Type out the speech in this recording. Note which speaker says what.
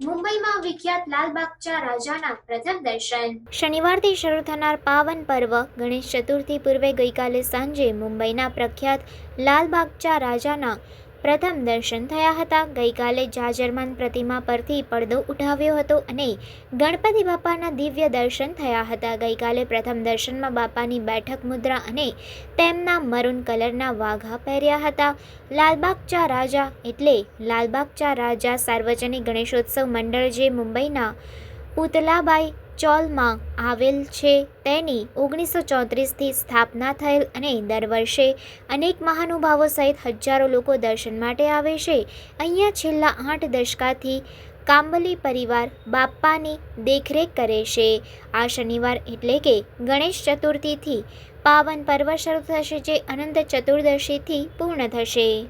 Speaker 1: મુંબઈમાં વિખ્યાત લાલબાગચા રાજાના પ્રથમ દર્શન. શનિવારથી શરૂ થનાર પાવન પર્વ ગણેશ ચતુર્થી પૂર્વે ગઈકાલે સાંજે મુંબઈના પ્રખ્યાત લાલબાગચા રાજાના પ્રથમ દર્શન થયા હતા. ગઈકાલે જાજરમાન પ્રતિમા પરથી પડદો ઉઠાવ્યો હતો અને ગણપતિ બાપાના દિવ્ય દર્શન થયા હતા. ગઈકાલે પ્રથમ દર્શનમાં બાપાની બેઠક મુદ્રા અને તેમના મરૂન કલરના વાઘા પહેર્યા હતા. લાલબાગચા રાજા એટલે લાલબાગચા રાજા સાર્વજનિક ગણેશોત્સવ મંડળ જે મુંબઈના પુતલાબાઈ ચોલમાં આવેલ છે. તેની ઓગણીસો ચોત્રીસથી સ્થાપના થયેલ અને દર વર્ષે અનેક મહાનુભાવો સહિત હજારો લોકો દર્શન માટે આવે છે. અહીંયા છેલ્લા આઠ દશકાથી કાંબલી પરિવાર બાપ્પાની દેખરેખ કરે છે. આ શનિવાર એટલે કે ગણેશ ચતુર્થીથી પાવન પર્વ શરૂ થશે જે અનંત ચતુર્દશીથી પૂર્ણ થશે.